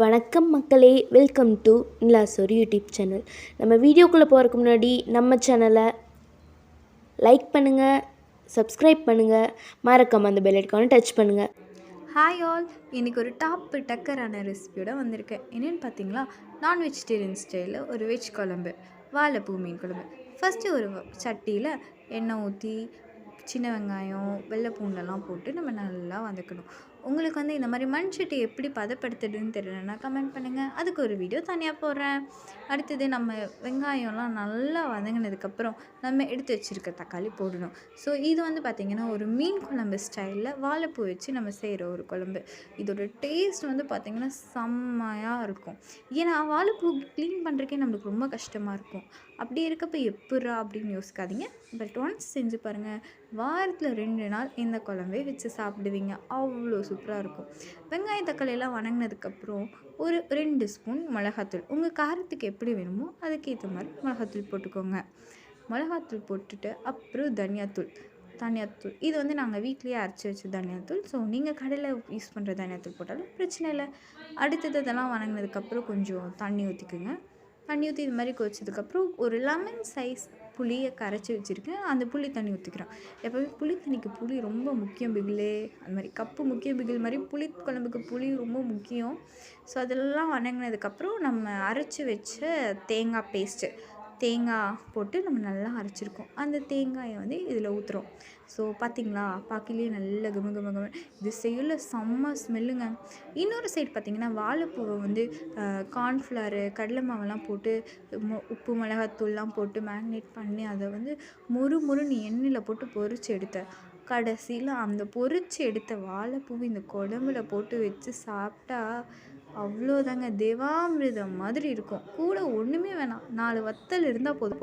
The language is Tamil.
வணக்கம் மக்களே வெல்கம் டு நிலாசோர் ஒரு யூடியூப் சேனல் நம்ம வீடியோக்குள்ளே போகிறதுக்கு முன்னாடி நம்ம சேனலை லைக் பண்ணுங்கள் சப்ஸ்கிரைப் பண்ணுங்கள் மறக்காம அந்த பெல் ஐக்கானை டச் பண்ணுங்கள் ஹாய் ஆல் இன்றைக்கி ஒரு டாப்பு டக்கரான ரெசிபியோட வந்திருக்கேன். என்னென்னு பார்த்தீங்களா நான் வெஜிடேரியன் ஸ்டைலில் ஒரு வெஜ் குழம்பு வாழைப்பூ மீன் குழம்பு. ஃபஸ்ட்டு ஒரு சட்டியில் எண்ணெய் ஊற்றி சின்ன வெங்காயம் வெள்ளை பூண்டெல்லாம் போட்டு நம்ம நல்லா வதக்கணும். உங்களுக்கு வந்து இந்த மாதிரி மண் சட்டி எப்படி பதப்படுத்துதுன்னு தெரியலன்னா கமெண்ட் பண்ணுங்கள் அதுக்கு ஒரு வீடியோ தனியாக போடுறேன். அடுத்தது நம்ம வெங்காயம்லாம் நல்லா வதங்கினதுக்கப்புறம் நம்ம எடுத்து வச்சுருக்க தக்காளி போடணும். ஸோ இது வந்து பார்த்திங்கன்னா ஒரு மீன் குழம்பு ஸ்டைலில் வாழைப்பூ வச்சு நம்ம செய்கிற ஒரு குழம்பு. இதோட டேஸ்ட் வந்து பார்த்திங்கன்னா செம்மையாக இருக்கும். ஏன்னா வாழைப்பூ க்ளீன் பண்ணுறக்கே நம்மளுக்கு ரொம்ப கஷ்டமாக இருக்கும். அப்படி இருக்கப்போ எப்பட்றா அப்படின்னு யோசிக்காதீங்க. பட் ஒன்ஸ் செஞ்சு பாருங்கள் வாரத்தில் ரெண்டு நாள் இந்த குழம்பே வச்சு சாப்பிடுவீங்க. அவ்வளோ சூப்பராக இருக்கும். வெங்காய தக்காளியெல்லாம் வணங்கினதுக்கப்புறம் ஒரு ரெண்டு ஸ்பூன் மிளகாத்தூள். உங்கள் காரத்துக்கு எப்படி வேணுமோ அதுக்கேற்ற மாதிரி மிளகாத்தூள் போட்டுக்கோங்க. மிளகாத்தூள் போட்டுட்டு அப்புறம் தனியாத்தூள். தனியாத்தூள். இது வந்து நாங்கள் வீட்லேயே அரைச்சி வச்ச தனியாத்தூள். ஸோ நீங்கள் கடையில் யூஸ் பண்ணுற தனியாத்தூள் போட்டாலும் பிரச்சனை இல்லை. அடுத்தது இதெல்லாம் வணங்கினதுக்கப்புறம் கொஞ்சம் தண்ணி ஊற்றிக்குங்க தண்ணி ஊற்றி இது மாதிரி கொதிச்சதுக்கப்புறம் ஒரு லெமன் சைஸ் புளியை கரைச்சி வச்சுருக்கேன். அந்த புளி தண்ணி ஊற்றிக்கிறோம் எப்போவுமே புளி தண்ணிக்கு புளி ரொம்ப முக்கியம் பிகிலே அந்த மாதிரி கப்பு முக்கியம் பிகில் மாதிரி புளி குழம்புக்கு புளி ரொம்ப முக்கியம். ஸோ அதெல்லாம் வணங்கினதுக்கப்புறம் நம்ம அரைச்சி வச்ச தேங்காய் பேஸ்ட்டு தேங்காய் போட்டு நம்ம நல்லா அரைச்சிருக்கோம். அந்த தேங்காயை வந்து இதில் ஊற்றுறோம் ஸோ பார்த்திங்களா? பார்க்கலையே நல்ல கம கம கம. இது செய்யல செம்ம ஸ்மெல்லுங்க. இன்னொரு சைடு பார்த்திங்கன்னா வாழைப்பூவை வந்து கார்ன்ஃப்ளவரு கடலை மாவெல்லாம் போட்டு மு- உப்பு மிளகாத்தூள்லாம் போட்டு மேக்னேட் பண்ணி அதை வந்து முறு முறுன்னு எண்ணெயில் போட்டு பொறிச்சு எடுத்தேன். கடைசியில் அந்த பொறிச்சு எடுத்த வாழைப்பூ இந்த குழம்புல போட்டு வச்சு சாப்பிட்டா அவ்வளோதாங்க தேவாமிர்தம் மாதிரி இருக்கும். கூட ஒன்றுமே வேணாம். நாலு வத்தல் இருந்தால் போதும்.